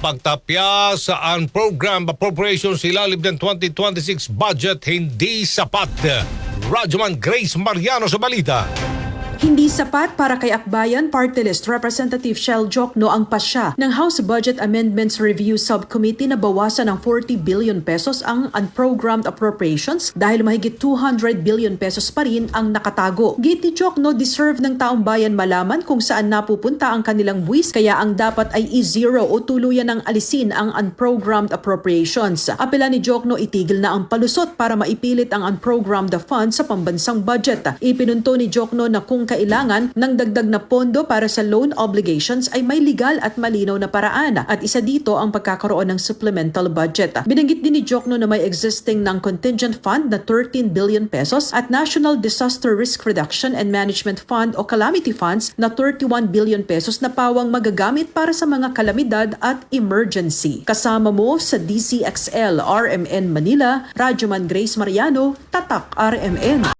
pagtapya sa unprogrammed appropriations ilalim ng 2026 budget hindi sapat. Radyoman Grace Mariano sa balita. Hindi sapat para kay Akbayan Party List Representative Shell Jokno ang pasya ng House Budget Amendments Review Subcommittee na bawasan ng 40 billion pesos ang unprogrammed appropriations dahil mahigit 200 billion pesos pa rin ang nakatago. Giti Jokno deserve ng taong bayan malaman kung saan napupunta ang kanilang buwis kaya ang dapat ay i-zero o tuluyan ng alisin ang unprogrammed appropriations. Apela ni Jokno itigil na ang palusot para maipilit ang unprogrammed funds sa pambansang budget. Ipinunto ni Jokno na kung kailangan ng dagdag na pondo para sa loan obligations ay may legal at malinaw na paraan at isa dito ang pagkakaroon ng supplemental budget. Binanggit din ni Jokno na may existing ng contingent fund na 13 billion pesos at National Disaster Risk Reduction and Management Fund o Calamity Funds na 31 billion pesos na pawang magagamit para sa mga kalamidad at emergency. Kasama mo sa DCXL RMN Manila, Radyoman Grace Mariano, Tatak RMN.